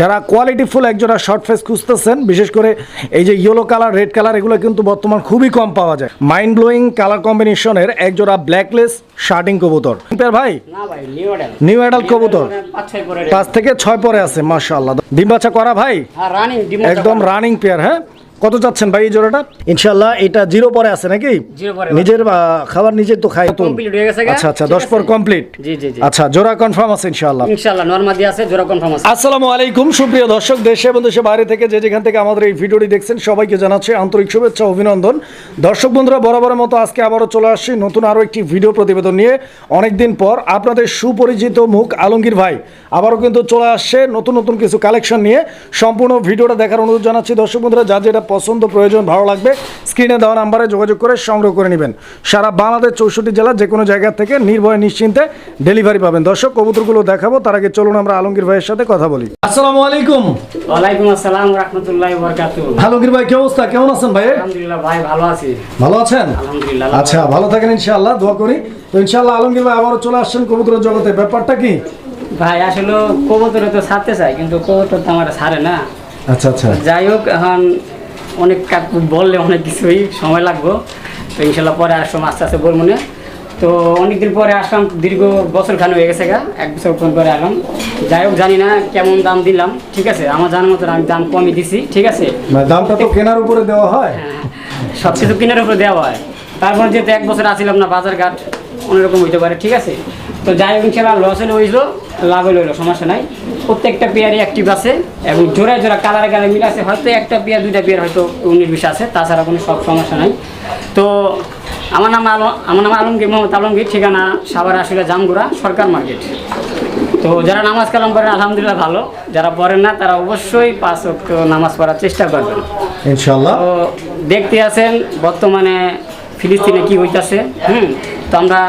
যারা কোয়ালিটিফুল একজোড়া short face খুঁজতেছেন বিশেষ করে এই যে ইয়েলো কালার রেড কালার এগুলো কিন্তু বর্তমান খুবই কম পাওয়া যায়। মাইন্ড ব্লোয়িং কালার কম্বিনেশনের একজোড়া ব্ল্যাকলেস শার্টিং কবুতর। ভাই? না ভাই নিউ অ্যাডাল অ্যাডাল্ট কবুতর। পাঁচ থেকে ছয় পরে আছে মাশাআল্লাহ। ডিম বাচ্চা করা ভাই? হ্যাঁ রানিং ডিম একদম রানিং পেয়ার হ্যাঁ? কত চাচ্ছেন ভাই এই জোড়াটা? ইনশাল্লাহ এটা জিরো পরে আছে নাকি? নিজের খাবার নিজের তো খাই গা? আচ্ছা আচ্ছা দশ পর কমপ্লিট আচ্ছা জোড়া কনফার্ম আছে ইনশাল্লাহ ইনশাআল্লাহ নরমাদি আছে জোড়া কনফার্ম আছে। আসসালামু আলাইকুম সুপ্রিয় দর্শক দেশে এবং দেশের বাইরে থেকে যে যেখান থেকে আমাদের এই ভিডিওটি দেখছেন সবাইকে জানাচ্ছি আন্তরিক শুভেচ্ছা অভিনন্দন। দর্শক বন্ধুরা বরাবরের মতো আজকে আবারও চলে আসছি নতুন আরও একটি ভিডিও প্রতিবেদন নিয়ে। অনেকদিন পর আপনাদের সুপরিচিত মুখ আলমগীর ভাই আবারও কিন্তু চলে আসছে নতুন নতুন কিছু কালেকশন নিয়ে। সম্পূর্ণ ভিডিওটা দেখার অনুরোধ জানাচ্ছি দর্শক বন্ধুরা যার যেটা পছন্দ প্রয়োজন ভালো লাগবে স্ক্রিনে দেওয়া নাম্বারে যোগাযোগ করে সংগ্রহ করে নেবেন। সারা বাংলাদেশ চৌষট্টি জেলার যে কোনো জায়গা থেকে নির্ভয়ে নিশ্চিন্তে ডেলিভারি পাবেন। দর্শক কবুতরগুলো দেখাবো তার আগে চলুন আমরা আলমগীর ভাইয়ের সাথে কথা বলি। আসসালামু আলাইকুম। ওয়ালাইকুম আসসালাম রাহমাতুল্লাহি ওয়া বারাকাতুহু। আলমগীর ভাই কি অবস্থা? কেমন আছেন ভাই আলহামদুলিল্লাহ ভাই ভালো আছি। ভালো আছেন? আলহামদুলিল্লাহ আচ্ছা ভালো থাকেন ইনশাআল্লাহ দোয়া করি। তো ইনশাআল্লাহ আলমগীর ভাই আবারও চলে আসছেন কবুতরের জগতে। ব্যাপারটা কি? ভাই আসলে কবুতরে তো ছাড়তে চাই কিন্তু কবুতর তো আমার ছাড়ে না। আচ্ছা আচ্ছা। যাই হোক এখন অনেক বললে অনেক কিছুই সময় লাগবো। তো ইনশাল্লাহ পরে আসলাম আস্তে আস্তে বলব না। তো অনেকদিন পরে আসলাম দীর্ঘ বছর খান হয়ে গেছে গা এক বছর পর পরে আসলাম। যাই হোক জানি না কেমন দাম দিলাম ঠিক আছে? আমার জানার মতো আমি দাম কমই দিছি ঠিক আছে? মানে দামটা তো কেনার উপরে দেওয়া হয়। সব কিছু কেনার উপরে দেওয়া হয়। তারপর যেহেতু এক বছর আসছিলাম না বাজার ঘাট অন্যরকম হইতে পারে ঠিক আছে? তো যাই হোক ইনশাল্লাহ লস হলে হইল। লাভ হলে হইল সমস্যা নাই। প্রত্যেকটা পেয়ারই অ্যাক্টিভ আছে এবং জোড়ায় জোড়া কালারে কালারে মিল আছে। হয়তো একটা পেয়ার দুইটা পেয়ার হয়তো উনিশ বিশ আছে তাছাড়া কোনো সব সমস্যা নাই। তো আমার নাম আলম আমার নাম আলমগীর মোহাম্মদ আলমগীর ঠিকানা সাভার আসলে জামগুড়া সরকার মার্কেট। তো যারা নামাজ কালাম করেন আলহামদুলিল্লাহ ভালো। যারা পড়েন না তারা অবশ্যই পাঁচ নামাজ পড়ার চেষ্টা করবেন। ইনশাআল্লাহ। তো দেখতে আছেন বর্তমানে ফিলিস্তিনে কি হইতাছে হুম? তো আমরা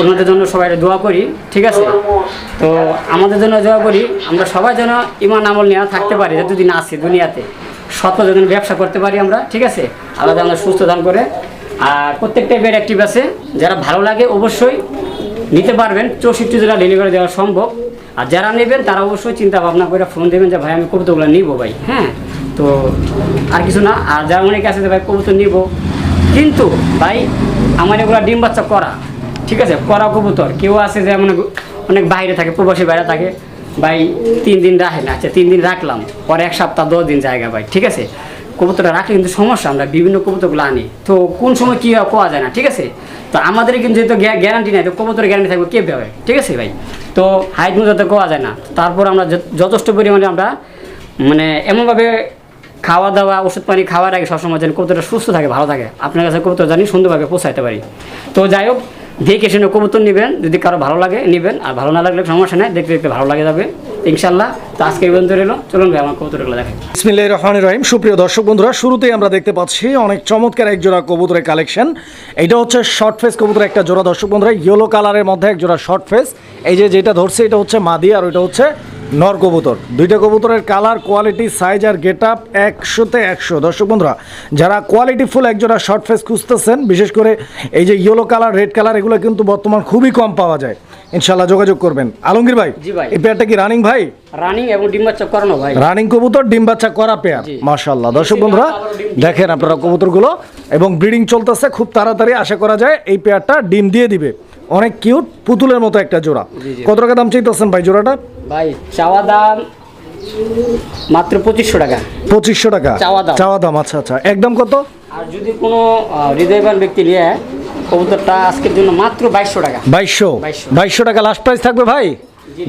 ওনাদের জন্য সবাই দোয়া করি, ঠিক আছে? তো আমাদের জন্য দোয়া করি, আমরা সবাই যেন ইমান আমল নেওয়া থাকতে পারি, যতদিন আছি দুনিয়াতে। সত্য যেন ব্যবসা করতে পারি আমরা, ঠিক আছে? আলাদা আমরা সুস্থ দান করে। আর প্রত্যেকটা বেড অ্যাক্টিভ আছে, যারা ভালো লাগে অবশ্যই নিতে পারবেন। চৌষট্টি জেলা ডেলিভারি দেওয়া সম্ভব। আর যারা নেবেন, তারা অবশ্যই চিন্তা ভাবনা করে ফোন দেবেন যে, ভাই, আমি কবুতরগুলো নিবো ভাই। হ্যাঁ? তো আর কিছু না। আর যারা অনেকে আছে ভাই, কবুতর নিব। কিন্তু ভাই, আমার এগুলো ডিম বাচ্চা করা, ঠিক আছে? করা কবুতর। কেউ আছে যে মানে অনেক বাইরে থাকে, প্রবাসী বাইরে থাকে। ভাই, তিন দিন রাখে না। আচ্ছা তিন দিন রাখলাম। পরে এক সপ্তাহ, দশ দিন জায়গা ভাই, ঠিক আছে? কবুতরটা রাখলে কিন্তু সমস্যা, আমরা বিভিন্ন কবুতরগুলো আনি। তো কোন সময় কী পাওয়া যায় না, ঠিক আছে? তো আমাদের কিন্তু যেহেতু গ্যারান্টি নাই, তো কবুতরের গ্যারান্টি থাকবে কে পাবে ঠিক আছে ভাই? তো হাইট মতো কোয়া যায় না। তারপর আমরা যথেষ্ট পরিমাণে আমরা মানে এমনভাবে খাওয়া দাওয়া ওষুধ পানি খাওয়ার আগে সবসময় যেন কবুতরটা সুস্থ থাকে, ভালো থাকে। আপনার কাছে কবুতর জানি সুন্দরভাবে পৌঁছাইতে পারি। তো যাই হোক, দেখে শুনে কবুতর নেবেন, যদি কারও ভালো লাগে নেবেন, আর ভালো না লাগলে সমস্যা নেই, দেখতে দেখতে ভালো লাগে যাবে ইনশাল্লাহ তো আজকে পর্যন্ত রইল, চলুন ভাই, আমার কবুতরগুলো দেখেন। বিসমিল্লাহির রহমানির রহিম। সুপ্রিয় দর্শক বন্ধুরা, শুরুতেই আমরা দেখতে পাচ্ছি অনেক চমৎকার এক জোড়া কবুতরের কালেকশন। এটা হচ্ছে শর্ট ফেস কবুতরের একটা জোড়া, দর্শক বন্ধুরা ইয়েলো কালারের মধ্যে এক জোড়া শর্ট ফেস। এই যে যেটা ধরছে, এটা হচ্ছে মাদি, আর ওইটা হচ্ছে নর কবুতর। দুইটা কবুতরের কালার কোয়ালিটি সাইজ আর গেট আপ একশোতে একশো। দর্শক বন্ধুরা যারা কোয়ালিটিফুল এক জোড়া শর্ট ফেস খুঁজতেছেন বিশেষ করে এই যে ইয়েলো কালার রেড কালার এগুলো কিন্তু বর্তমান খুবই কম পাওয়া যায়। ইনশাল্লাহ যোগাযোগ করবেন। আলমগীর ভাই এই পেয়ারটা কি রানিং ভাই? রানিং এবং ডিম বাচ্চা করানো ভাই। রানিং কবুতর ডিম বাচ্চা করা পেয়ার। মাশাল্লাহ দর্শক বন্ধুরা দেখেন আপনারা কবুতরগুলো এবং ব্রিডিং চলতেছে খুব তাড়াতাড়ি আশা করা যায় এই পেয়ারটা ডিম দিয়ে দিবে। অনেক কিউট পুতুলের মতো একটা জোড়া। কত টাকা দাম চাইতেছেন ভাই জোড়াটা? ভাই চাওয়া দাম মাত্র পঁচিশশো টাকা। পঁচিশশো টাকা? চাওয়া দাম। চাওয়া দাম আচ্ছা আচ্ছা। একদম কত? আর যদি কোনো হৃদয়বান ব্যক্তি নিয়ে কবুতরটা আজকের জন্য মাত্র বাইশশো টাকা। বাইশশো? বাইশশো। টাকা লাস্ট প্রাইস থাকবে ভাই?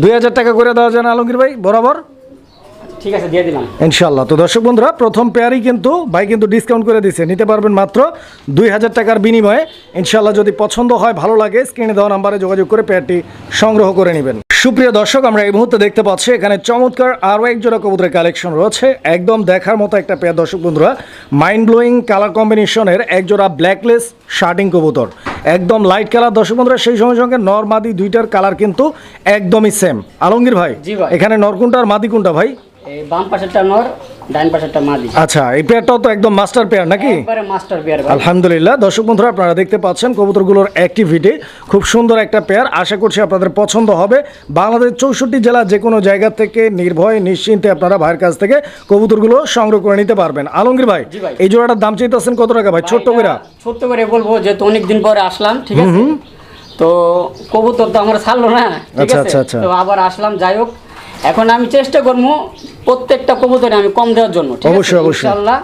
দুই হাজার টাকা করে দেওয়া যায় না আলমগীর ভাই? বরাবর? ঠিক আছে দিয়ে দিলাম। ইনশাল্লাহ তো দর্শক বন্ধুরা প্রথম পেয়ারই কিন্তু ভাই কিন্তু ডিসকাউন্ট করে দিছে। নিতে পারবেন মাত্র দুই হাজার টাকার বিনিময়ে। ইনশাল্লাহ যদি পছন্দ হয় ভালো লাগে স্ক্রিনে দেওয়া নাম্বারে যোগাযোগ করে পেয়ারটি সংগ্রহ করে নেবেন। সুপ্রিয় দর্শক আমরা এই মুহূর্তে দেখতে পাচ্ছি এখানে চমৎকার আরও এক জোড়া কবুতরের কালেকশন রয়েছে। একদম দেখার মতো একটা পেয়ার দর্শক বন্ধুরা মাইন্ড ব্লোয়িং কালার কম্বিনেশনের এক জোড়া ব্ল্যাকলেস শার্টিং কবুতর। একদম লাইট কালার দর্শক বন্ধুরা সেই সঙ্গে সঙ্গে নর মাদি দুইটার কালার কিন্তু একদমই সেম আলমগীর ভাই এখানে নর কোনটা আর মাদি কোনটা ভাই? বাম পাশেরটা নর ডাইন পাশেরটা মাদি। আচ্ছা এই পেয়ারটাও তো একদম মাস্টার পেয়ার নাকি? একবারে মাস্টার পেয়ার আলহামদুলিল্লাহ। দর্শক বন্ধুরা আপনারা দেখতে পাচ্ছেন কবুতরগুলোর অ্যাক্টিভিটি খুব সুন্দর একটা পেয়ার আশা করছি আপনাদের পছন্দ হবে। বাংলাদেশ চৌষট্টি জেলা যে কোনো জায়গা থেকে নির্ভয়ে নিশ্চিন্তে আপনারা ভাইয়ের কাছ থেকে কবুতরগুলো সংগ্রহ করে নিতে পারবেন। আলমগীর ভাই। এই জোড়াটার দাম চাইতেছেন কত টাকা ভাই? ছোট্ট করে ছোট্ট করে বলব যেহেতু অনেকদিন পরে আসলাম ঠিক আছে? তো কবুতর তো আমার ছাড়লো না ঠিক আচ্ছা, আছে? আচ্ছা। তো আবার আসলাম যাই হোক। এখন আমি চেষ্টা করব প্রত্যেকটা কবুতরে আমি কম দেওয়ার জন্য অবশ্যই, অবশ্যই। ইনশাআল্লাহ।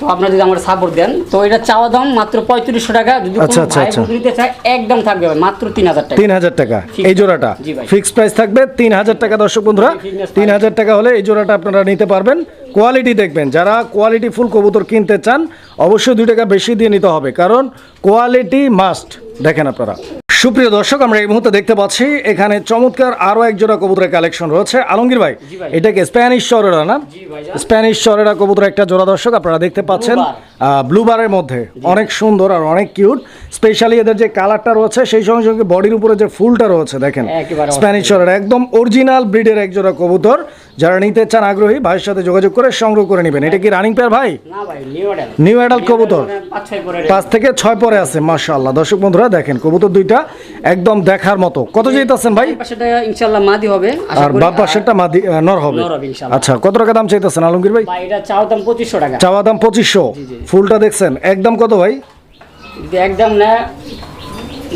তো আপনারা যদি আমার সাপোর্ট দেন তো এটা চাওয়া দাম মাত্র পঁয়ত্রিশশো টাকা। যদি আচ্ছা, আচ্ছা, আচ্ছা। বন্ধু নিতে চায় একদম থাকবে মাত্র তিন হাজার টাকা। তিন হাজার টাকা। এই জোড়াটা। ফিক্সড প্রাইস থাকবে তিন হাজার টাকা দর্শক বন্ধুরা। তিন হাজার টাকা হলে এই জোড়াটা আপনারা নিতে পারবেন। কোয়ালিটি দেখবেন। যারা কোয়ালিটি ফুল কবুতর কিনতে চান অবশ্যই দুই টাকা বেশি দিয়ে নিতে হবে। কারণ কোয়ালিটি মাস্ট দেখেন আপনারা। সুপ্রিয় দর্শক আমরা এই মুহূর্তে দেখতে পাচ্ছি এখানে চমৎকার আরও এক জোড়া কবুতরের কালেকশন রয়েছে। আলমগীর ভাই। এটাকে স্প্যানিশ চরেরা না? স্প্যানিশ চরেরা কবুতর একটা জোড়া দর্শক আপনারা দেখতে পাচ্ছেন ব্লু বারের মধ্যে। অনেক সুন্দর আর অনেক কিউট। স্পেশালি এদের যে কালারটা রয়েছে সেই সঙ্গে সঙ্গে বডির উপরে যে ফুলটা রয়েছে দেখেন। স্প্যানিশ চরের একদম অরিজিনাল ব্রিডের এক জোড়া কবুতর। যারা নিতে চান আগ্রহী ভাইয়ের সাথে যোগাযোগ করে সংগ্রহ করে নেবেন। এটা কি রানিং পেয়ার ভাই? নিউ নিউ অ্যাডাল্ট কবুতর। পাঁচ থেকে ছয় পরে আছে মাশাআল্লাহ। দর্শক বন্ধুরা দেখেন কবুতর দুইটা একদম দেখার মতো। কত চাইতেছেন ভাই? ইনশাআল্লাহ মাদি হবে আর। বাম পাশেরটা মাদি নর হবে। আচ্ছা কত টাকা দাম চাইতেছেন আলমগীর ভাই? ভাই এটা চাওয়া দাম পঁচিশশো টাকা। চাওয়া দাম পঁচিশশো। ফুলটা দেখছেন একদম কত ভাই? একদম না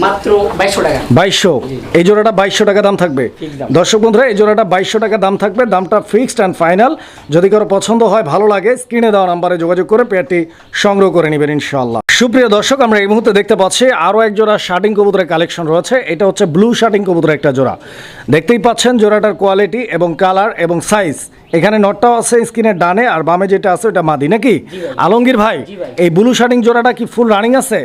মাত্র বাইশশো টাকা। বাইশশো? এই জোড়াটা বাইশশো টাকা দাম থাকবে? Fixed দাম। দর্শক বন্ধুরা এই জোড়াটা বাইশশো টাকা দাম থাকবে দামটা ফিক্সড অ্যান্ড ফাইনাল। যদি কারও পছন্দ হয় ভালো লাগে স্ক্রিনে দেওয়া নাম্বারে যোগাযোগ করে পেয়ারটি সংগ্রহ করে নেবেন ইনশাআল্লাহ। সুপ্রিয় দর্শক আমরা এই মুহূর্তে দেখতে পাচ্ছি আরও এক জোড়া শার্টিং কবুতরের কালেকশন রয়েছে। এটা হচ্ছে ব্লু শার্টিং কবুতরের একটা জোড়া। দেখতেই পাচ্ছেন জোড়াটার কোয়ালিটি এবং কালার এবং সাইজ। এখানে নটটাও আছে স্ক্রিনের ডানে আর বামে যেটা আছে ওটা মাদি। নাকি? আলমগীর ভাই এই ব্লু শার্টিং জোড়াটা কি ফুল রানিং আছে?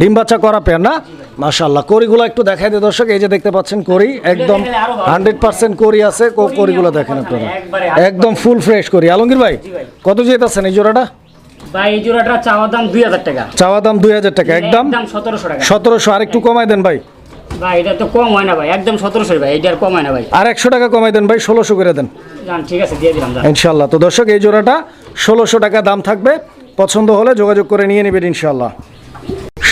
ডিম বাচ্চা করা পেয়ার না? মাশাল্লাহ করিগুলো একটু দেখাই দিয়ে দর্শক। এই যে দেখতে পাচ্ছেন করি একদম। হান্ড্রেড পার্সেন্ট করি আছে। করিগুলো দেখেন আপনারা। একদম ফুল ফ্রেশ করি আলমগীর ভাই। কত যেতেছেন এই জোড়াটা? ভাই এই জোড়াটা চাওয়া দাম টাকা। চাওয়া দাম দুই হাজার টাকা। একদম টাকা। আর একটু কমাই দেন ভাই। ভাই এটা তো কম হয় না ভাই একদম সতেরোশো ভাই এটা আর কম হয় না ভাই। আর একশো টাকা কমাই দেন ভাই ষোলোশো করে দেন। যান ঠিক আছে দিয়ে দিলাম যান ইনশাল্লাহ তো দর্শক এই জোড়াটা ষোলোশো টাকা দাম থাকবে। পছন্দ হলে যোগাযোগ করে নিয়ে নেবেন ইনশাল্লাহ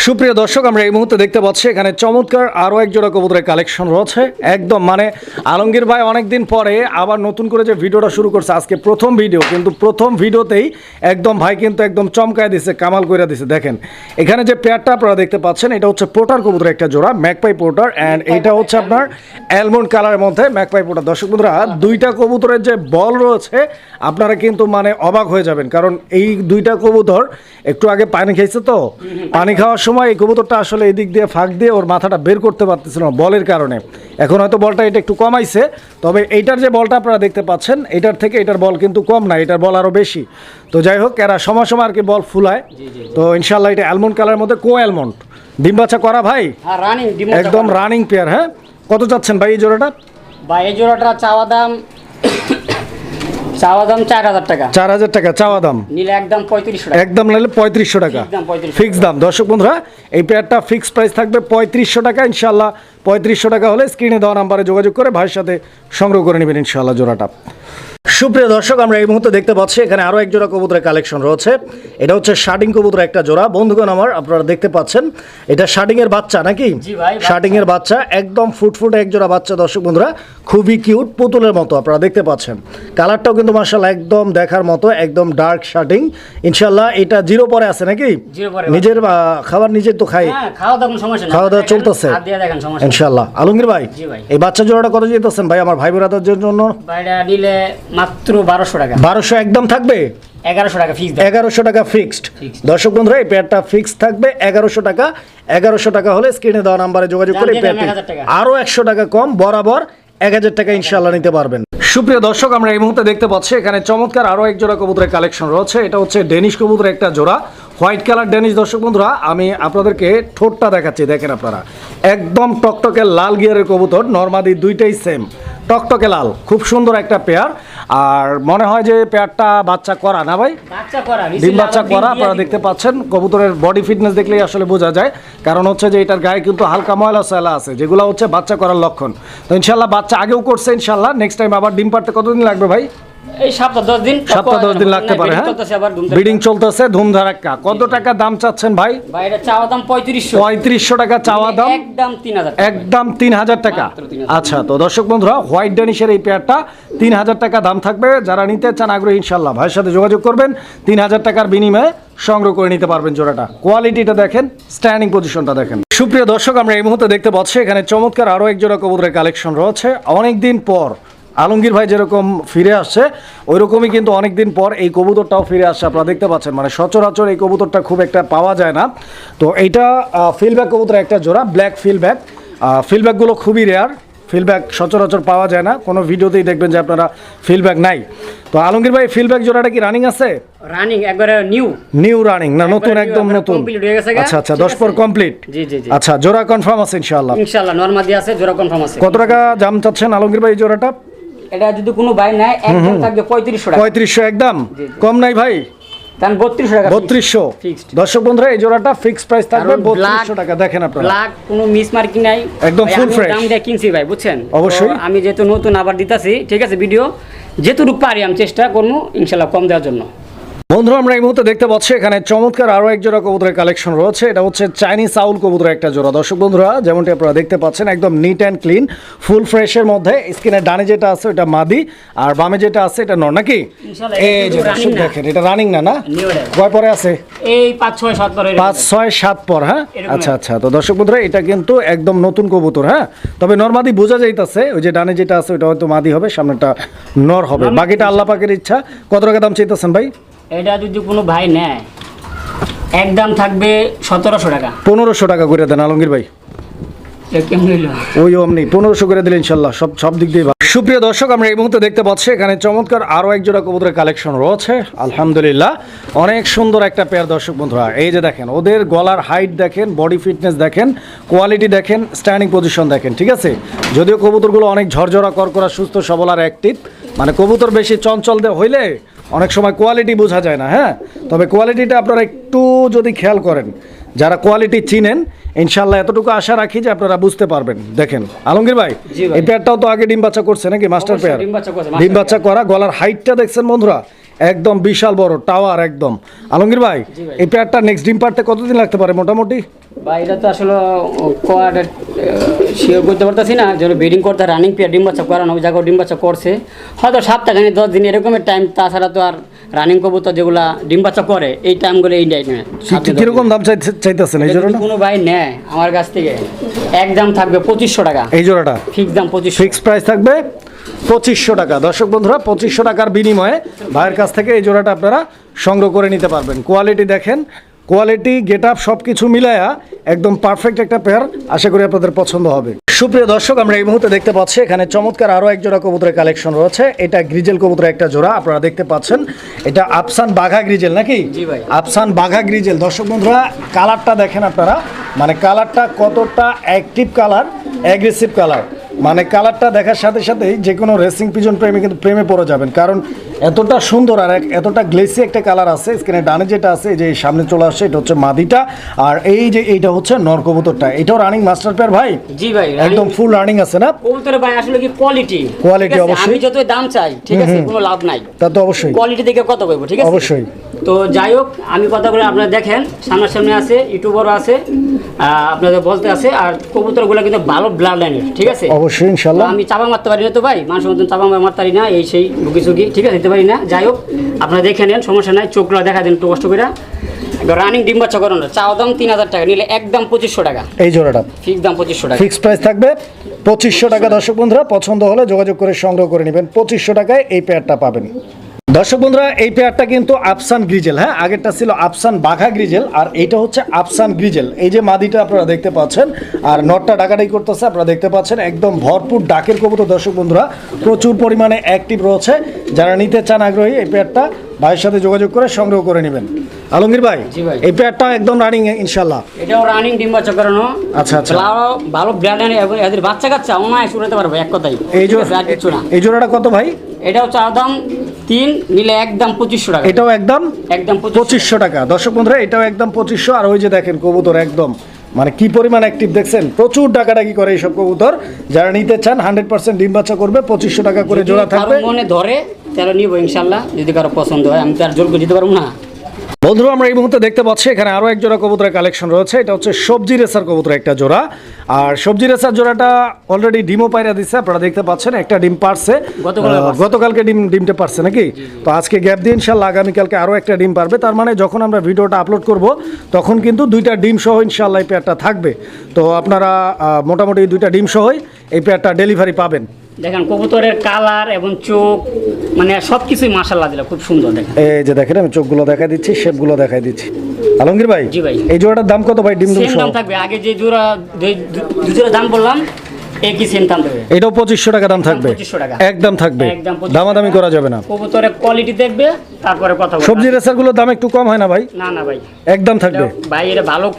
সুপ্রিয় দর্শক, আমরা এই মুহূর্তে দেখতে পাচ্ছি, এখানে চমৎকার আরও এক জোড়া কবুতরের কালেকশন রয়েছে। একদম মানে আলমগীর ভাই অনেকদিন পরে আবার নতুন করে যে ভিডিওটা শুরু করছে, আজকে প্রথম ভিডিও, কিন্তু প্রথম ভিডিওতেই একদম ভাই কিন্তু একদম চমকায় দিছে, কামাল করে দিছে। দেখেন, এখানে যে পেয়ারটা আপনারা দেখতে পাচ্ছেন, এটা হচ্ছে পোটার কবুতরের একটা জোড়া, ম্যাকপাই পোটার অ্যান্ড এটা হচ্ছে আপনার অ্যালমন্ড কালারের মধ্যে ম্যাকপাই পোটার। দর্শক বন্ধুরা, দুইটা কবুতরের যে বল রয়েছে, আপনারা কিন্তু মানে অবাক হয়ে যাবেন, কারণ এই দুইটা কবুতর একটু আগে পানি খেয়েছে তো, পানি খাওয়ার সময় এই কবুতরটা আসলে এই দিক দিয়ে ফাঁক দিয়ে ওর মাথাটা বের করতে পারতেছিল না বলের কারণে। এখন হয়তো বলটা এটা একটু কমাইছে তবে এইটার যে বলটা আপনারা দেখতে পাচ্ছেন এটার থেকে এটার বল কিন্তু কম না এটার বল আরও বেশি। তো যাই হোক এরা সময় সময় আর কি বল ফুলায়। তো ইনশাল্লাহ এটা অ্যালমন্ড কালারের মধ্যে কো অ্যালমন্ড ডিম বাচ্চা করা ভাই? হ্যাঁ একদম রানিং পেয়ার হ্যাঁ? কত চাচ্ছেন ভাই এই জোড়াটা? ভাই এই জোড়াটা চাওয়া দাম চাওয়া দাম চার হাজার টাকা। চার হাজার টাকা চাওয়া দাম? নিলে একদম পঁয়ত্রিশশো টাকা। একদম নিলে পঁয়ত্রিশশো টাকা। Fixed দাম 35 ফিক্স দাম। দর্শক বন্ধুরা এই পেয়ারটা ফিক্স প্রাইস থাকবে পঁয়ত্রিশশো টাকা ইনশাল্লাহ পঁয়ত্রিশশো টাকা হলে স্ক্রিনে দেওয়া নাম্বারে যোগাযোগ করে ভাইয়ের সাথে সংগ্রহ করে নেবেন ইনশাল্লাহ জোড়াটা। সুপ্রিয় দর্শক আমরা এই মুহূর্তে দেখতে পাচ্ছি এখানে আরও এক জোড়া কবুতরের কালেকশন রয়েছে। এটা হচ্ছে শার্টিং কবুতর একটা জোড়া। বন্ধুগণ আমার আপনারা দেখতে পাচ্ছেন এটা শার্টিং এর বাচ্চা নাকি? বাচ্চা। শার্টিং এর বাচ্চা একদম ফুটফুট এক জোড়া বাচ্চা দর্শক বন্ধুরা। খুবই কিউট পুতুলের মতো আপনারা দেখতে পাচ্ছেন। কালারটাও কিন্তু মার্শাল একদম দেখার মতো একদম ডার্ক শার্টিং ইনশাল্লাহ এটা জিরো পরে আছে নাকি? নিজের খাবার নিজের তো খাই। হ্যাঁ খাওয়া দাওয়া চলতেছে? ইনশাল্লাহ আলমগীর ভাই এই বাচ্চা জোড়াটা কত যেতেছেন ভাই আমার ভাই বোরাদের জন্য? মাত্র বারোশো টাকা। বারোশো একদম থাকবে? এগারোশো টাকা ফিক্স এগারোশো টাকা ফিক্সড দর্শক বন্ধুরা এই পেয়ারটা ফিক্সড থাকবে এগারোশো টাকা। এগারোশো টাকা হলে স্ক্রিনে দেওয়া নাম্বারে যোগাযোগ করে পেয়ারটি আরও একশো টাকা কম বরাবর এক হাজার টাকা ইনশাল্লাহ নিতে পারবেন। সুপ্রিয় দর্শক আমরা এই মুহূর্তে দেখতে পাচ্ছি এখানে চমৎকার আরও এক জোড়া কবুতরের কালেকশন রয়েছে। এটা হচ্ছে ডেনিশ কবুতরের একটা জোড়া। হোয়াইট কালার ডেনিশ দর্শক বন্ধুরা আমি আপনাদেরকে ঠোঁটটা দেখাচ্ছি দেখেন আপনারা। একদম টকটকে লাল গিয়ারের কবুতর নর্মাদি দুইটাই সেম টকটকে লাল খুব সুন্দর একটা পেয়ার। আর মনে হয় যে পেয়ারটা বাচ্চা করা না ভাই? ডিম বাচ্চা করা আপনারা দেখতে পাচ্ছেন কবুতরের বডি ফিটনেস দেখলেই আসলে বোঝা যায়। কারণ হচ্ছে যে এটার গায়ে কিন্তু হালকা ময়লা সয়লা আছে যেগুলো হচ্ছে বাচ্চা করার লক্ষণ। তো ইনশাল্লাহ বাচ্চা আগেও করছে ইনশাল্লাহ নেক্সট টাইম আবার ডিম পারতে কতদিন লাগবে ভাই? এই সপ্তাহ দশ দিন সপ্তাহ দশ দিন লাগতে পারে হ্যাঁ? চলতেছে আবার ধুমধাম। ব্রিডিং চলতেছে ধুমধারাক্কা কত টাকা দাম চাচ্ছেন ভাই? ভাই এটা চাওয়া দাম পঁয়ত্রিশশো। পঁয়ত্রিশশো টাকা চাওয়া দাম? একদম তিন হাজার একদম তিন হাজার টাকা। আচ্ছা তো দর্শক বন্ধুরা হোয়াইট ড্যানিশের এই পেয়ারটা টাকা দাম থাকবে। যারা নিতে চান আগ্রহী ইনশাল্লাহ ভাইয়ের সাথে যোগাযোগ করবেন। তিন হাজার টাকার বিনিময়ে সংগ্রহ করে নিতে পারবেন জোড়াটা। কোয়ালিটিটা দেখেন স্ট্যান্ডিং পজিশনটা দেখেন। সুপ্রিয় দর্শক আমরা এই মুহূর্তে দেখতে পাচ্ছি এখানে চমৎকার আরও এক জোড়া কবুতরের কালেকশন রয়েছে। অনেক দিন পর আলমগীর ভাই যেরকম ফিরে আসছে ওই রকমই কিন্তু অনেকদিন পর এই কবুতরটাও ফিরে আসছে। আপনারা দেখতে পাচ্ছেন মানে সচরাচর এই কবুতরটা খুব একটা পাওয়া যায় না। তো এইটা ফিলব্যাক কবুতর একটা জোড়া ব্ল্যাক ফিলব্যাক ফিলব্যাকগুলো খুবই রেয়ার ফিলব্যাক সচরাচর পাওয়া যায় না। কোনো ভিডিওতেই দেখবেন যে আপনারা ফিলব্যাক নাই। তো আলমগীর ভাই ফিলব্যাক জোড়াটা কি রানিং আছে? রানিং একবারে নিউ নিউ রানিং না নতুন একদম নতুন। আচ্ছা আচ্ছা ঠিক দশ পর কমপ্লিট জি জি জি। আচ্ছা জোড়া কনফার্ম আছে ইনশাআল্লাহ। ইনশাল্লাহ নর্মাদি আছে জোড়া কনফার্ম আছে। কত টাকা দাম চাচ্ছেন আলমগীর ভাই জোড়াটা? এটা যদি কোনো ভাই নেয় একদম থাকবে পঁয়ত্রিশশো টাকা। পঁয়ত্রিশশো একদম? কম নাই ভাই? কারণ বত্রিশশো টাকা বত্রিশশো। Fixed. দর্শক বন্ধুরা এই জোড়াটা ফিক্সড প্রাইস থাকবে বত্রিশশো টাকা দেখেন আপনারা। ব্ল্যাক কোনো মিস মার্কিং নাই। একদম দাম দিয়ে কিনছি ভাই বুঝছেন? অবশ্যই। আমি যেহেতু নতুন আবার দিতাছি ঠিক আছে ভিডিও যেটুকু পারি আমি চেষ্টা করব ইনশাল্লাহ কম দেওয়ার জন্য। বন্ধুরা আমরা এই মুহূর্তে দেখতে পাচ্ছি এখানে চমৎকার আরও এক জোড়া কবুতরের কালেকশন রয়েছে। এটা হচ্ছে চাইনিজ সাউল কবুতরের একটা জোড়া। দর্শক বন্ধুরা যেমনটি আপনারা দেখতে পাচ্ছেন একদম নিট অ্যান্ড ক্লিন ফুল ফ্রেশের মধ্যে। স্কিনের ডানে যেটা আছে ওটা মাদি আর বামে যেটা আছে এটা নর। নাকি? এই যে দর্শক দেখেন এটা রানিং না না? কয় পরে আছে? এই পাঁচ ছয় সাত বার পাঁচ ছয় সাত পর হ্যাঁ? আচ্ছা আচ্ছা। তো দর্শক বন্ধুরা এটা কিন্তু একদম নতুন কবুতর হ্যাঁ? তবে নর্মাদি বোঝা যাইতাছে ওই যে ডানে যেটা আছে ওটা হয়তো মাদি হবে সামনেটা নর হবে। বাকিটা আল্লাহ পাকের ইচ্ছা। কত টাকা দাম চাইতেছেন ভাই? এটা যদি কোনো ভাই নেয় একদম থাকবে সতেরোশো টাকা। পনেরোশো টাকা করে দেন আলমগীর ভাই। ওই অমনি পনেরোশো করে ইনশাল্লাহ সব সব দিক দিয়ে। সুপ্রিয় দর্শক আমরা এই মুহূর্তে দেখতে পাচ্ছি এখানে চমৎকার আরও এক জোড়া কবুতরের কালেকশন রয়েছে। আলহামদুলিল্লাহ অনেক সুন্দর একটা পেয়ার দর্শক বন্ধুরা। এই যে দেখেন ওদের গলার হাইট দেখেন বডি ফিটনেস দেখেন কোয়ালিটি দেখেন স্ট্যান্ডিং পজিশন দেখেন ঠিক আছে? যদিও কবুতরগুলো অনেক ঝরঝরা করকরা সুস্থ সবল আর অ্যাক্টিভ মানে কবুতর বেশি চঞ্চল হইলে অনেক সময় কোয়ালিটি বোঝা যায় না হ্যাঁ? তবে কোয়ালিটিটা আপনারা একটু যদি খেয়াল করেন যারা কোয়ালিটি চিনেন ইনশাল্লাহ এতটুকু আশা রাখি যে আপনারা বুঝতে পারবেন। দেখেন আলমগীর ভাই এই পেয়ারটাও তো আগে ডিম বাচ্চা করছে নাকি মাস্টার পেয়ার ডিম বাচ্চা করা গলার হাইটটা দেখছেন বন্ধুরা? একদম বিশাল বড় টাওয়ার একদম। আলমগীর ভাই এই পেয়ারটা নেক্সট ডিম পারতে কতদিন লাগতে পারে মোটামুটি? বা এটা তো আসলে কোয়াটা শিওর করতে পারতেছি না যেন ব্রিডিং করতে রানিং পেয়ার ডিম বাচ্চা করানো ওই জায়গায় ডিম বাচ্চা করছে। হয়তো সপ্তাহখানি দশ দিন এরকমের টাইম তাছাড়া তো আর রানিং কবুতর যেগুলা ডিম বাচ্চা করে এই টাইমগুলো এই টাইমে কীরকম দাম চাইতে- চাইতেছেন এই জোড়াটা? কোনো ভাই নেয় আমার কাছ থেকে একদম থাকবে পঁচিশশো টাকা। এই জোড়াটা? ফিক্স দাম পঁচিশশো। ফিক্স প্রাইস থাকবে? পঁচিশশো টাকা। দর্শক বন্ধুরা পঁচিশশো টাকার বিনিময়ে ভাইয়ের কাছ থেকে এই জোড়াটা আপনারা সংগ্রহ করে নিতে পারবেন। কোয়ালিটি দেখেন কোয়ালিটি গেট আপ সব কিছু মিলায়া একদম পারফেক্ট একটা পেয়ার আশা করি আপনাদের পছন্দ হবে। সুপ্রিয় দর্শক আমরা এই মুহূর্তে দেখতে পাচ্ছি এখানে চমৎকার আরও এক জোড়া কবুতরের কালেকশন রয়েছে। এটা গ্রিজেল কবুতরের একটা জোড়া আপনারা দেখতে পাচ্ছেন। এটা আফসান বাঘা গ্রিজেল নাকি? আফসান বাঘা গ্রিজেল দর্শক বন্ধুরা কালারটা দেখেন আপনারা। মানে কালারটা কতটা অ্যাক্টিভ কালার অ্যাগ্রেসিভ কালার মানে কালারটা দেখার সাথে সাথেই যে কোনো রেসিং পিজন প্রেমে কিন্তু প্রেমে পড়ে যাবেন। কারণ এতটা সুন্দর আর এতটা গ্লেসি একটা কালার আছে। স্ক্রিনে ডানে যেটা আছে যে সামনে চলে আসছে এটা হচ্ছে মাদিটা। আর এই যে এইটা হচ্ছে নরকবুতরটা। এটাও রানিং মাস্টার পেয়ার ভাই? জি ভাই একদম ফুল রানিং আছে না? কবুতরের ভাই আসলে কি কোয়ালিটি Quality অবশ্যই। আমি যতই দাম চাই ঠিক আছে কোনো লাভ নাই। তা তো অবশ্যই। কোয়ালিটি দেখে কত করব ঠিক আছে? অবশ্যই। তো যাই হোক আমি কথা কথাগুলো আপনারা দেখেন সামনাসামনি আছে ইউটিউবারও আছে আপনাদের বলতে আছে আর কবুতরগুলো কিন্তু ভালো ব্লাড লাইনের ঠিক আছে? অবশ্যই তো ইনশাল্লাহ আমি চাপা মারতে পারি না তো ভাই মানুষের মতন চাপা মারতে পারি না এই সেই বুকি চুকি ঠিক আছে? দিতে পারি না। যাই হোক আপনারা দেখে নেন সমস্যা নাই চোখগুলো দেখা দেন একটু কষ্ট করে। রানিং ডিম বাচ্চা করানো চাওয়া দাম তিন হাজার টাকা নিলে একদম পঁচিশশো টাকা। এই জোড়াটা। ফিক্স দাম পঁচিশশো টাকা। ফিক্স প্রাইস থাকবে পঁচিশশো টাকা। দর্শক বন্ধুরা পছন্দ হলে যোগাযোগ করে সংগ্রহ করে নেবেন। পঁচিশশো টাকায় এই প্যাডটা পাবেন। দর্শক বন্ধুরা এই পেয়ারটা কিন্তু আফসান গ্রিজেল হ্যাঁ? আগেরটা ছিল আফসান বাঘা গ্রিজেল আর এইটা হচ্ছে আফসান গ্রিজেল। এই যে মাদিটা আপনারা দেখতে পাচ্ছেন আর নটটা ডাকাডাকি করতেছে আপনারা দেখতে পাচ্ছেন একদম ভরপুর ডাকের কবুতর দর্শক বন্ধুরা। প্রচুর পরিমাণে অ্যাক্টিভ রয়েছে। যারা নিতে চান আগ্রহী এই পেয়ারটা ভাইয়ের সাথে যোগাযোগ করে সংগ্রহ করে নেবেন। আলমগীর ভাই এই পেয়ারটা একদম রানিং ইনশাল্লাহ এটাও রানিং ডিম বাচ্চা করানো আচ্ছা, আচ্ছা। ভালো এদের বাচ্চা কাচ্চা অনায় শুনাতে পারবে এক কথাই এই জোড়া এই জোড়াটা কত ভাই? এটাও চাওয়া দাম তিন নিলে একদম পঁচিশশো টাকা। এটাও একদম একদম পঁচিশশো পঁচিশশো টাকা। দর্শক বন্ধুরা এটাও একদম পঁচিশশো। আর ওই যে দেখেন কবুতর একদম। মানে কি পরিমাণ অ্যাক্টিভ দেখছেন? প্রচুর ডাকাডাকি করে এইসব কবুতর। যারা নিতে চান হান্ড্রেড পার্সেন্ট ডিম বাচ্চা করবে পঁচিশশো টাকা করে জোড়া থাকবে। মনে ধরে তাহলে নিব ইনশাল্লাহ। যদি কারও পছন্দ হয় আমি তো আর জোর করে দিতে পারব না। বন্ধুরা আমরা এই মুহূর্তে দেখতে পাচ্ছি এখানে আরও এক জোড়া কবুতরের কালেকশন রয়েছে। এটা হচ্ছে সবজি রেসার কবুতর একটা জোড়া। আর সবজি রেসার জোড়াটা অলরেডি ডিমও পায়রা দিচ্ছে আপনারা দেখতে পাচ্ছেন একটা ডিম পারছে। গতকালকে ডিম ডিমটা পারছে নাকি? তো আজকে গ্যাপ দিয়ে ইনশাল্লাহ আগামীকালকে আরও একটা ডিম পারবে। তার মানে যখন আমরা ভিডিওটা আপলোড করব তখন কিন্তু দুইটা ডিম সহ ইনশাল্লাহ এই পেয়ারটা থাকবে। তো আপনারা মোটামুটি দুইটা ডিম সহই এই পেয়ারটা ডেলিভারি পাবেন। দেখেন কবুতরের কালার এবং চোখ মানে সব কিছুই মাসাল্লাহ দিলে খুব সুন্দর দেখেন। এই যে দেখেন আমি চোখগুলো দেখাই দিচ্ছি শেপগুলো দেখাই দিচ্ছি। আলমগীর ভাই জি ভাই। এই জোড়াটার দাম কত ভাই ডিম ডিম সেম দাম থাকবে আগে যে জোড়া যে- দু জোড়া দাম বললাম একই সেম দাম দেবে। এটাও পঁচিশশো টাকা দাম থাকবে। 2500 টাকা। একদম থাকবে। একদম 2500 দামাদামি করা যাবে না। কবুতরের কোয়ালিটি দেখবে তারপরে কথা সবজি রেসারগুলোর দাম একটু কম হয় না ভাই? না না ভাই। একদম থাকবে। ভাই এটা ভালো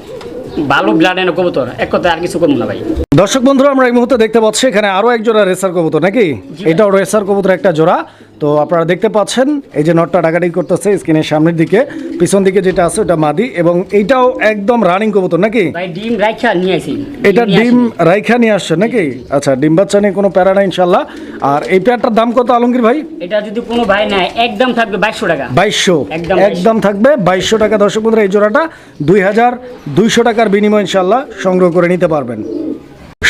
ভালো ব্লাড এনে কবুতর এক কথা আর কিছু করব না ভাই। দর্শক বন্ধুরা আমরা এই মুহূর্তে দেখতে পাচ্ছি এখানে আরও এক জোড়া রেসার কবুতর নাকি? এটাও রেসার কবুতর একটা জোড়া। তো আপনারা দেখতে পাচ্ছেন এই যে নটটা ডাকাডি করতেছে স্ক্রিনের সামনের দিকে। পিছন দিকে যেটা আছে ওটা মাদি এবং এইটাও একদম রানিং কবুতর নাকি? ডিম রাইখা নিয়ে আইছি এটা ডিম রাইখা নিয়ে আসছে নাকি? আচ্ছা ডিম বাচ্চা নিয়ে কোনো প্যারা নাই ইনশাল্লাহ আর এই পেয়ারটার দাম কত আলমগীর ভাই? এটা যদি কোনো ভাই নেয় একদম থাকবে বাইশশো টাকা। বাইশশো। একদম একদম থাকবে বাইশশো টাকা। দর্শক বন্ধুরা এই জোড়াটা দুই হাজার দুইশো টাকার বিনিময় ইনশাল্লাহ সংগ্রহ করে নিতে পারবেন।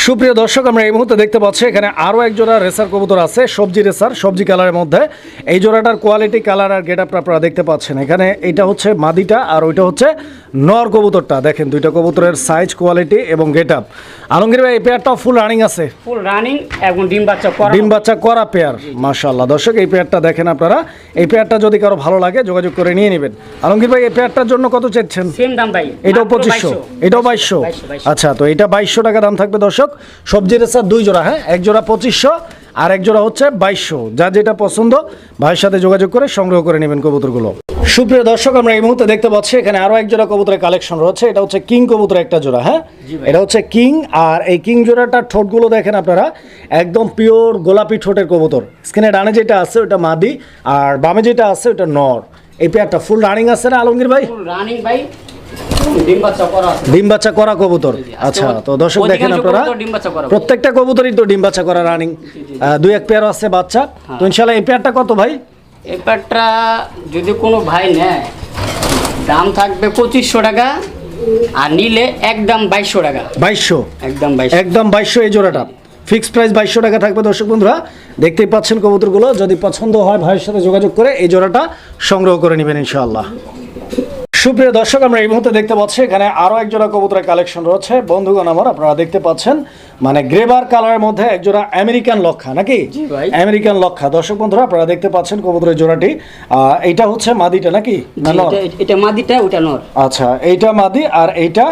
সুপ্রিয় দর্শক আমরা এই মুহূর্তে দেখতে পাচ্ছি এখানে আরও এক জোড়া রেসার কবুতর আছে সবজি রেসার সবজি কালারের মধ্যে। এই জোড়াটার কোয়ালিটি কালার আর গেট আপনারা দেখতে পাচ্ছেন। এখানে এটা হচ্ছে মাদিটা আর ওইটা হচ্ছে নর কবুতরটা। দেখেন দুইটা কবুতরের সাইজ কোয়ালিটি এবং গেট আপ আলমগীর ভাই এই পেয়ারটাও ফুল রানিং আছে? ফুল রানিং এবং ডিম বাচ্চা করা। ডিম বাচ্চা করা পেয়ার মাশাল্লাহ দর্শক এই পেয়ারটা দেখেন আপনারা। এই পেয়ারটা যদি কারও ভালো লাগে যোগাযোগ করে নিয়ে নেবেন। আলমগীর ভাই এই পেয়ারটার জন্য কত চাচ্ছেন সেম দাম ভাই এটাও পঁচিশশো। এটাও বাইশশো। আচ্ছা তো এটা বাইশশো টাকা দাম থাকবে দর্শক? সবজি রেসার দুই জোড়া হ্যাঁ? এক জোড়া পঁচিশশো আর এক জোড়া হচ্ছে বাইশশো। যা যেটা পছন্দ ভাইয়ের সাথে যোগাযোগ করে সংগ্রহ করে নেবেন কবুতরগুলো। সুপ্রিয় দর্শক আমরা এই মুহূর্তে দেখতে পাচ্ছি এখানে আরও এক জোড়া কবুতরের কালেকশন রয়েছে। এটা হচ্ছে কিং কবুতর একটা জোড়া হ্যাঁ? এটা হচ্ছে কিং আর এই কিং জোড়াটার ঠোঁটগুলো দেখেন আপনারা একদম পিওর গোলাপি ঠোঁটের কবুতর। স্ক্রিনে ডানে যেটা আছে ওটা মাদি আর বামে যেটা আছে ওটা নর। এই পেয়ারটা ফুল রানিং আছে না আলমগীর ভাই? রানিং ভাই। ডিম বাচ্চা করা কবুতর। আচ্ছা তো দর্শক দেখেন আপনারা। প্রত্যেকটা কবুতরই তো ডিম বাচ্চা করা রানিং দুই এক পেয়ার আছে বাচ্চা। তো ইনশাল্লাহ এই পেয়ারটা কত ভাই? এই প্যাডটা যদি কোনো ভাই নেয় দাম থাকবে পঁচিশশো টাকা আর নিলে একদম বাইশশো টাকা। বাইশশো। একদম বাইশ একদম বাইশশো এই জোড়াটা। ফিক্সড প্রাইস বাইশশো টাকা থাকবে দর্শক বন্ধুরা। দেখতেই পাচ্ছেন কবুতরগুলো। যদি পছন্দ হয় ভাইয়ের সাথে যোগাযোগ করে এই জোড়াটা সংগ্রহ করে নেবেন ইনশাআল্লাহ। সুপ্রিয় দর্শক আমরা এই মুহূর্তে দেখতে পাচ্ছি এখানে আরও একজোড়া কবুতরের কালেকশন রয়েছে। বন্ধুগণ আমার আপনারা দেখতে পাচ্ছেন মানে গ্রেবার কালারের মধ্যে একজোড়া আমেরিকান লক্ষা নাকি? আমেরিকান লক্ষা। দর্শক বন্ধুরা আপনারা দেখতে পাচ্ছেন কবুতরের জোড়াটি। আহ, এইটা হচ্ছে মাদিটা নাকি? এটা- এটা মাদিটা ওটা নর। আচ্ছা এইটা মাদি আর এইটা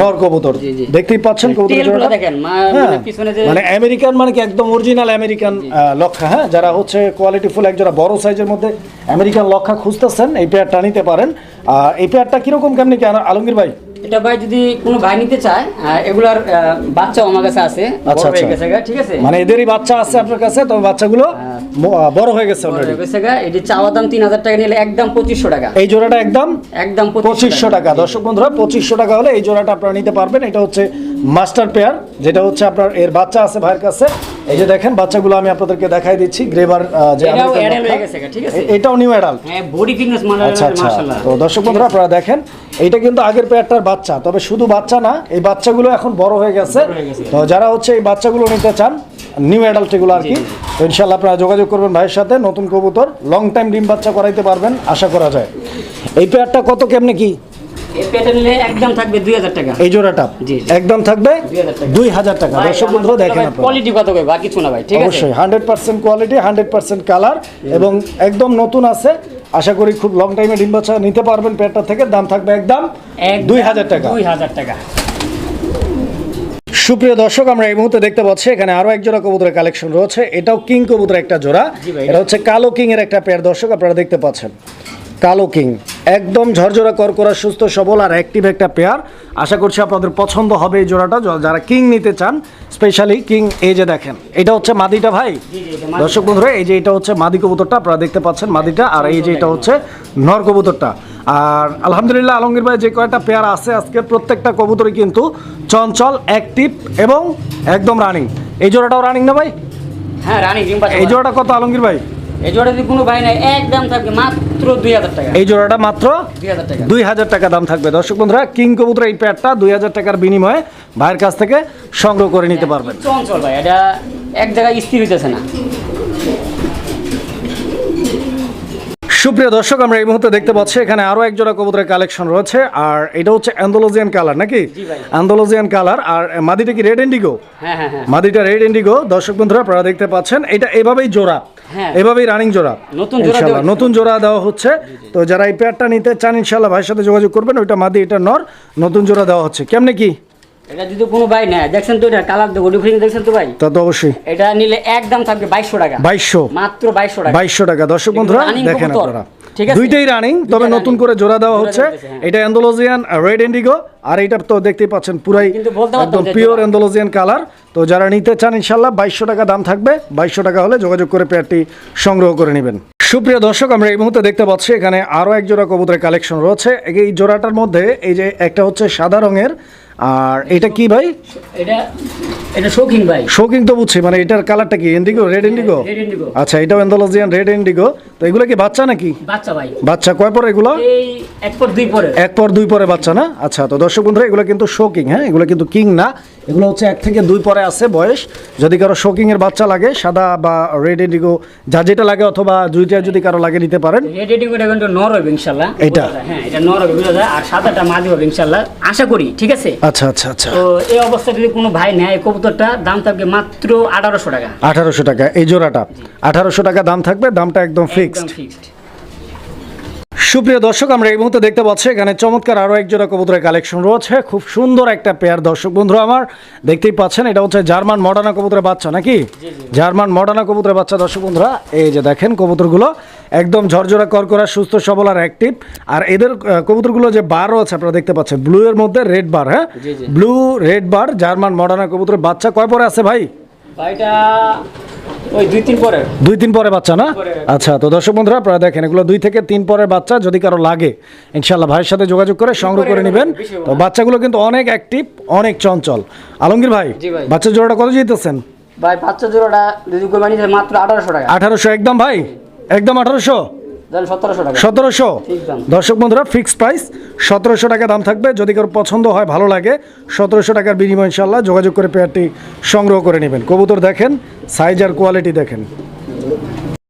নর কবুতর। দেখতেই পাচ্ছেন কবুতরের দেখেন, হ্যাঁ, মানে মানে আমেরিকান মানে কি একদম অরিজিনাল আমেরিকান লক্ষা হ্যাঁ? যারা হচ্ছে কোয়ালিটি ফুল একজোড়া বড় সাইজের মধ্যে আমেরিকান লক্ষা খুঁজতেছেন এই পেয়ারটা নিতে পারেন। এই পেয়ারটা কীরকম কেমনি কি আলমগীর ভাই? এটা ভাই যদি কোনো ভাই নিতে চায় এগুলার আহ, বাচ্চাও আমার কাছে আছে বড় আচ্ছা, হয়ে আচ্ছা। ঠিক আছে? মানে এদেরই বাচ্চা আছে আপনার কাছে তবে বাচ্চাগুলো বড় হয়ে গেছে অলরেডি হয়ে গেছে এটি চাওয়া দাম তিন হাজার টাকা নিলে একদম পঁচিশশো টাকা। এই জোড়াটা একদম? একদম পঁচিশশো টাকা। দর্শক বন্ধুরা পঁচিশশো টাকা হলে এই জোড়াটা আপনারা নিতে পারবেন। এটা হচ্ছে মাস্টার পেয়ার যেটা হচ্ছে আপনার এর বাচ্চা আছে ভাইয়ের কাছে। এই যে দেখেন বাচ্চাগুলো আমি আপনাদেরকে দেখাই দিচ্ছি গ্রেবার যে এটাও American হয়ে গেছে ঠিক আছে? এটাও নিউ অ্যাডাল্ট হ্যাঁ বডি ফিটনেস আচ্ছা আচ্ছা। মাশাআল্লাহ। তো দর্শক বন্ধুরা আপনারা দেখেন এইটা কিন্তু আগের পেয়ারটার বাচ্চা তবে শুধু বাচ্চা না এই বাচ্চাগুলো এখন বড় হয়ে গেছে। তো যারা হচ্ছে এই বাচ্চাগুলো নিতে চান নিউ অ্যাডাল্ট এগুলো আর কি তো ইনশাল্লাহ আপনারা যোগাযোগ করবেন ভাইয়ের সাথে নতুন কবুতর লং টাইম ডিম বাচ্চা করাইতে পারবেন আশা করা যায়। এই পেয়ারটা কত কেমনে কি? একদম থাকবে দুই হাজার টাকা। এই জোড়াটা? জি, জি। একদম থাকবে? দুই হাজার টাকা। দর্শক বন্ধুরা দেখেন কোয়ালিটি কত কই বা কিছু ভাই ঠিক অবশ্যই hundred percent quality hundred percent colour এবং একদম নতুন আছে। আশা করি খুব লং টাইমে ডিম বাচ্চা নিতে পারবেন পেয়ারটা থেকে। দাম থাকবে একদম দুই হাজার টাকা। দুই হাজার টাকা। সুপ্রিয় দর্শক আমরা এই মুহূর্তে দেখতে পাচ্ছি এখানে আরও এক জোড়া কবুতরের কালেকশন রয়েছে। এটাও কিং কবুতর একটা জোড়া। এটা হচ্ছে কালো কিং এর একটা পেয়ার দর্শক আপনারা দেখতে পাচ্ছেন। কালো কিং। একদম ঝরঝরা করকরা সুস্থ সবল আর অ্যাক্টিভ একটা পেয়ার আশা করছি আপনাদের পছন্দ হবে এই জোড়াটা। যারা কিং নিতে চান স্পেশালি কিং এই যে দেখেন এটা হচ্ছে মাদিটা ভাই। দর্শক বন্ধুরা এই যে এটা হচ্ছে মাদি কবুতরটা আপনারা দেখতে পাচ্ছেন মাদিটা আর এই যে এটা হচ্ছে নর কবুতরটা। আর আলহামদুলিল্লাহ আলমগীর ভাই যে কয়েকটা পেয়ার আছে আজকে প্রত্যেকটা কবুতরই কিন্তু চঞ্চল অ্যাক্টিভ এবং একদম রানিং এই জোড়াটাও রানিং না ভাই? হ্যাঁ রানিং এই জোড়াটা কত আলমগীর ভাই? এই জোড়া কোনো ভাই নেয় একদম থাকবে মাত্র দুই হাজার টাকা। এই জোড়াটা মাত্র দুই হাজার টাকা। দাম থাকবে। দর্শক বন্ধুরা কিং কবুতর এই প্যাডটা দুই হাজার টাকার বিনিময়ে ভাইয়ের কাছ থেকে সংগ্রহ করে নিতে পারবেন। চঞ্চল ভাই? এটা এক জায়গায় স্থির হইতেছে না। সুপ্রিয় দর্শক আমরা এই মুহূর্তে দেখতে পাচ্ছি এখানে আরও এক জোড়া কবুতরের কালেকশন রয়েছে আর এটা হচ্ছে অ্যান্ডোলজিয়ান কালার নাকি? অ্যান্ডোলজিয়ান কালার আর মাদিটা কি রেড ইন্ডিগো হ্যাঁ হ্যাঁ হ্যাঁ। মাদিটা রেড ইন্ডিগো দর্শক বন্ধুরা আপনারা দেখতে পাচ্ছেন এটা এভাবেই জোড়া। এভাবেই রানিং জোড়া। নতুন জোড়া দেওয়া নতুন জোড়া দেওয়া হচ্ছে। তো যারা এই পেয়ারটা নিতে চান ইনশাল্লাহ ভাইয়ের সাথে যোগাযোগ করবেন। ওইটা মাদি এটা নর নতুন জোড়া দেওয়া হচ্ছে। কেমনে কি? এটা যদি কোনো ভাই নেয় দেখছেন তো এটা কালার দেখো ডিফারেন্স দেখছেন তো ভাই? তা তো অবশ্যই। এটা নিলে একদম থাকবে বাইশশো টাকা। বাইশশো। মাত্র বাইশশো টাকা। বাইশশো টাকা। দর্শক বন্ধুরা দেখেন আপনারা। ঠিক আছে? দুইটাই রানিং তবে নতুন করে জোড়া দেওয়া হচ্ছে। হ্যাঁ। এটা অ্যান্ডোলজিয়ান রেড ইন্ডিগো আর এটা তো দেখতেই পাচ্ছেন পুরাই একদম পিওর। অ্যান্ডোলজিয়ান কালার তো যারা নিতে চান ইনশাল্লাহ বাইশশো টাকা দাম থাকবে। বাইশশো টাকা হলে যোগাযোগ করে পেয়ারটি সংগ্রহ করে নেবেন। সুপ্রিয় দর্শক আমরা এই মুহূর্তে দেখতে পাচ্ছি এখানে আরও এক জোড়া কবুতরের কালেকশন রয়েছে। এই জোড়াটার মধ্যে এই যে একটা হচ্ছে সাদা রঙের আর এটা কি ভাই? এটা এটা শৌখিন ভাই। শোকিং তো বুঝছি মানে এটার কালারটা কি? Indigo red indigo red indigo আচ্ছা এটাও অ্যান্ডোলজিয়ান রেড ইন্ডিগো তো এগুলো কি বাচ্চা নাকি? বাচ্চা ভাই। বাচ্চা কয় পরে এগুলো? এই এক পর দুই পরে এক পর দুই পরে বাচ্চা না? আচ্ছা তো দর্শক বন্ধুরা এগুলো কিন্তু শোকিং হ্যাঁ? এগুলো কিন্তু কিং না। এগুলো হচ্ছে এক থেকে দুই পরে আছে বয়স। যদি কারও শোকিং এর বাচ্চা লাগে সাদা বা রেড ইন্ডিগো যা যেটা লাগে অথবা দুইটা যদি কারও লাগে নিতে পারেন। রেড ইন্ডিগোটা কিন্তু নর হবে ইনশাল্লাহ এটা? হ্যাঁ এটা নর হবে বুঝা যায়। আর সাদাটা মাদি হবে ইনশাল্লাহ আশা করি ঠিক আছে? আচ্ছা আচ্ছা আচ্ছা। তো এই অবস্থায় যদি কোনো ভাই নেয় কবুতরটা দাম থাকবে মাত্র আঠারোশো টাকা। আঠারোশো টাকা এই জোড়াটা। আঠারোশো টাকা দাম থাকবে দামটা একদম ফিক্সড একদম ফিক্সড সুপ্রিয় দর্শক আমরা এই মুহূর্তে দেখতে পাচ্ছি এখানে চমৎকার আরও এক জোড়া কবুতরের কালেকশন রয়েছে। খুব সুন্দর একটা পেয়ার দর্শক বন্ধুরা আমার দেখতেই পাচ্ছেন এটা হচ্ছে জার্মান মডার্না কবুতরের বাচ্চা নাকি? জার্মান মডার্না কবুতরের বাচ্চা দর্শক বন্ধুরা এই যে দেখেন কবুতরগুলো একদম ঝরঝরা করকরা সুস্থ সবল আর অ্যাক্টিভ আর এদের কবুতরগুলো যে বার রয়েছে আপনারা দেখতে পাচ্ছেন ব্লু এর মধ্যে রেড বার হ্যাঁ। Blue red bar German Modena কবুতরের বাচ্চা কয় পরে আছে ভাই? ভাইটা ওই দুই তিন পরে দুই তিন পরে বাচ্চা না? আচ্ছা তো দর্শক বন্ধুরা আপনারা দেখেন এগুলো দুই থেকে তিন পরের বাচ্চা যদি কারও লাগে ইনশাল্লাহ ভাইয়ের সাথে যোগাযোগ করে সংগ্রহ করে নেবেন। তো বাচ্চাগুলো কিন্তু অনেক অ্যাক্টিভ অনেক চঞ্চল। আলমগীর ভাই বাচ্চা জোড়াটা কত জিতেছেন ভাই বাচ্চা জোড়াটা যদি মাত্র আঠারোশো টাকা। আঠারোশো একদম ভাই? একদম আঠারোশো? সতেরোশো দর্শক বন্ধুরা ফিক্সড প্রাইস সতেরোশো টাকা দাম থাকবে। যদি কারও পছন্দ হয় ভালো লাগে সতেরোশো টাকার বিনিময় ইনশাল্লাহ যোগাযোগ করে পেয়ারটি সংগ্রহ করে নেবেন। কবুতর দেখেন সাইজ আর কোয়ালিটি দেখেন।